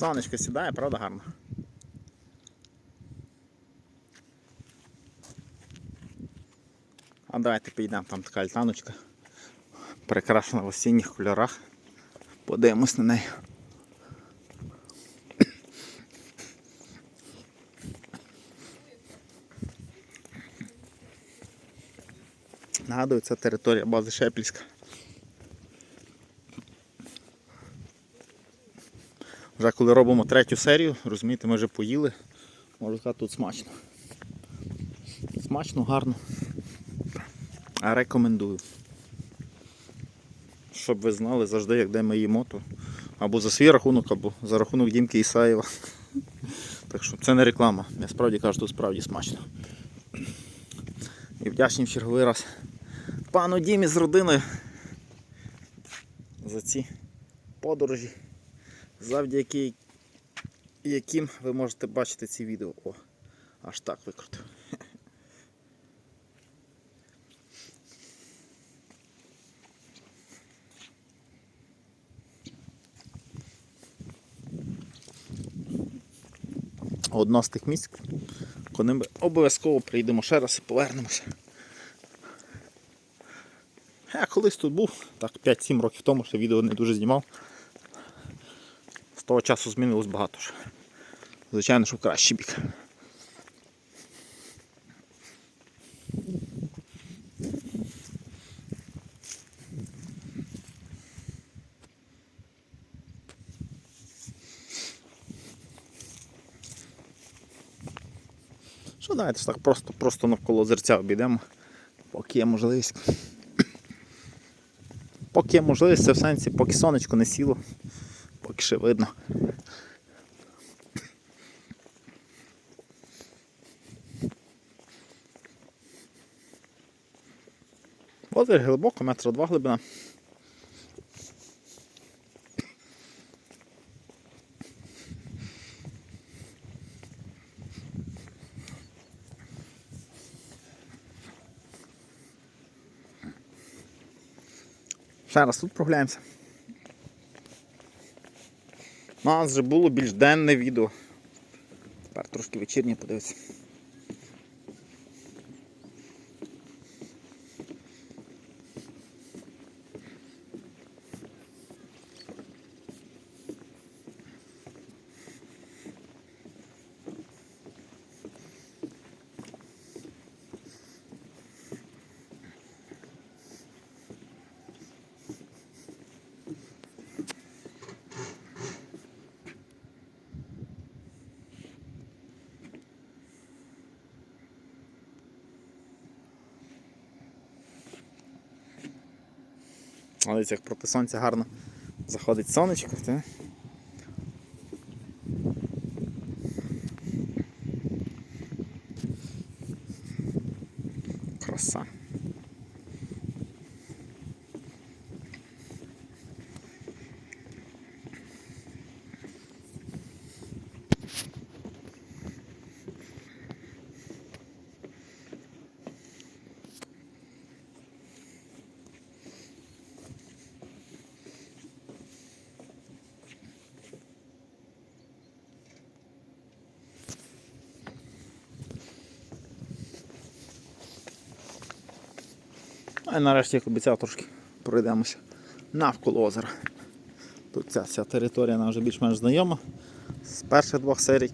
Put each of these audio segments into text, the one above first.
Сонечко сідає, правда гарно. А давайте підійдемо, там така альтаночка. Прикрашена в осінніх кольорах. Подивимось на неї. Нагадую, це територія бази Шепільська. Вже коли робимо третю серію, розумієте, ми вже поїли. Можу сказати, тут смачно. Смачно, гарно. А рекомендую. Щоб ви знали завжди, як де ми їмо, то або за свій рахунок, або за рахунок Дімки Ісаєва. Так що це не реклама. Я справді кажу, тут справді смачно. І вдячний в черговий раз пану Дімі з родиною за ці подорожі, завдяки яким ви можете бачити ці відео. О, аж так викрутив. Одно з тих місць, куди ми обов'язково прийдемо ще раз і повернемося. Я колись тут був, так 5-7 років тому ще відео не дуже знімав. Того часу змінилось багато. ж. Звичайно, що в кращий бік. Що давайте так просто, просто навколо озерця обійдемо, поки є можливість. Поки є можливість, це в сенсі, поки сонечко не сіло, ще видно. Озеро глибоко, метра два глибина. Ще раз тут прогуляємося. Нас вже було більш денне відео. Тепер трошки вечірнє подивитися. Але як проти сонця гарно заходить сонечко, то... Краса. А нарешті, як обіцяв, трошки пройдемося навколо озера. Тут ця вся територія нам вже більш-менш знайома з перших двох серій.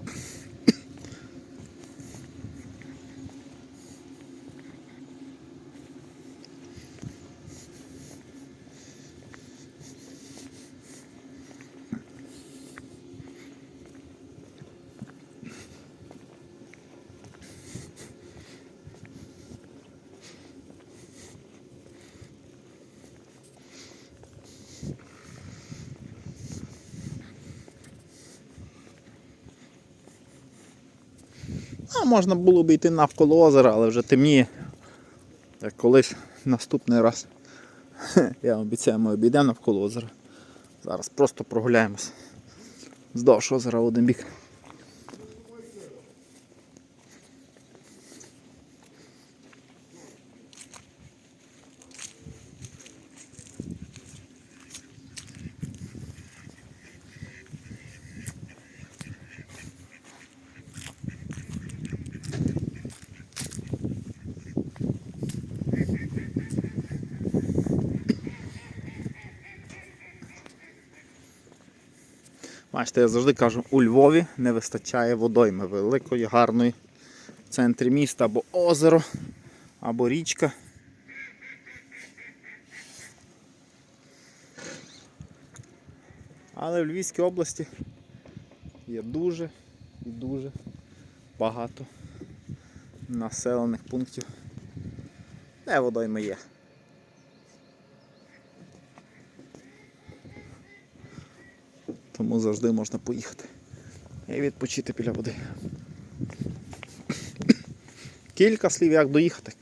Можна було б йти навколо озера, але вже темніє. Як колись наступний раз. Я обіцяю, ми обійдемо навколо озера. Зараз просто прогуляємось. Здовж озера один бік. Бачите, я завжди кажу, у Львові не вистачає водойми великої, гарної в центрі міста або озеро, або річка. Але в Львівській області є дуже і дуже багато населених пунктів, де водойми є. Тому завжди можна поїхати і відпочити біля води. Кілька слів, як доїхати.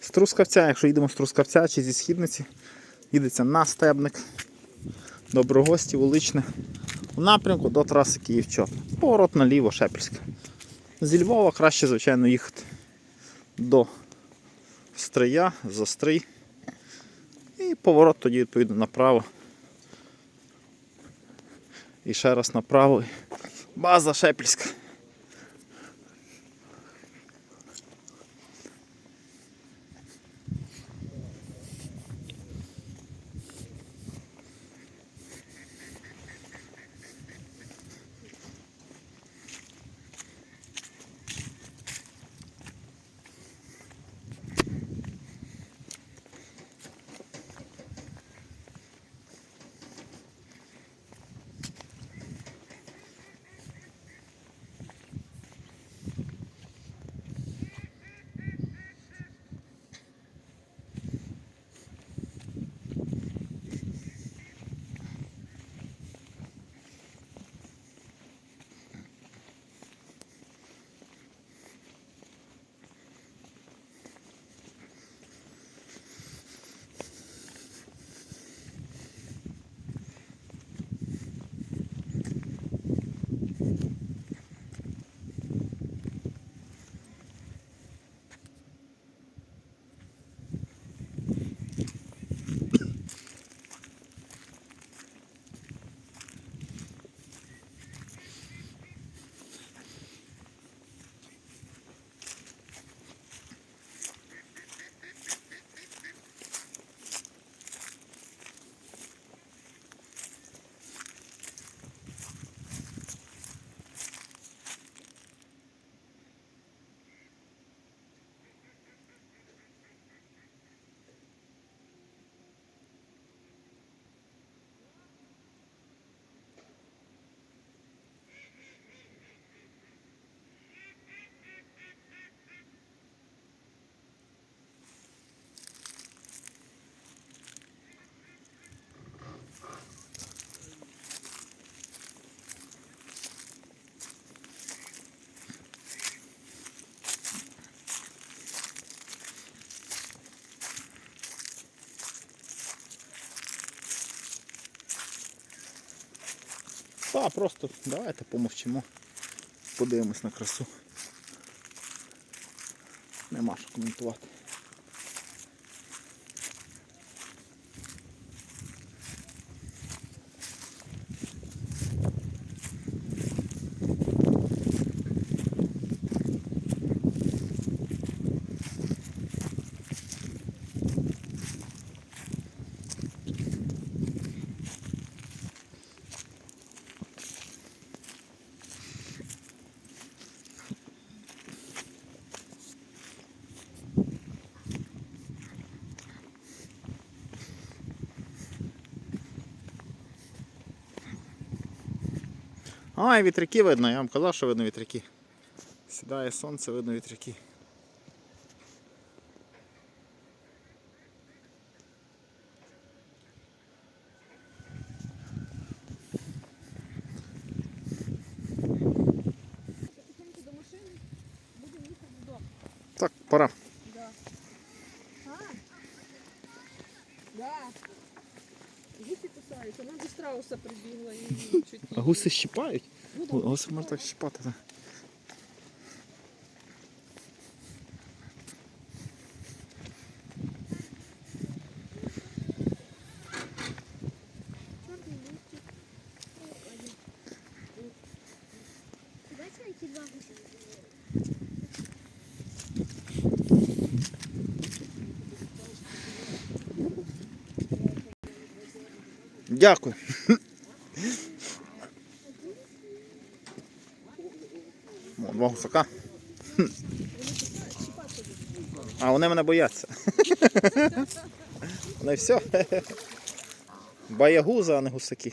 З Трускавця, якщо їдемо з Трускавця чи зі східниці, їдеться на стебник, Доброгості, вуличне, у напрямку до траси Київ-Чоп. Поворот наліво, Шепельська. Зі Львова краще, звичайно, їхати до Стрия, Застрий. І поворот тоді відповідно направо. І ще раз направо. База Шепельська. Та, просто давайте помовчимо. Подивимось на красу. Нема що коментувати. А, і вітряки видно, я вам казав, що видно вітряки. Сідає сонце, видно вітряки. Так, пора. Да. А? Да. Гуси кусаються. Вона до страуса прибігла і чуть А гуси щипають? Ну, да, Гуси можна так щипати. Так. Дякую. Два гусака. А вони мене бояться. Вони все. Баягуза, а не гусаки.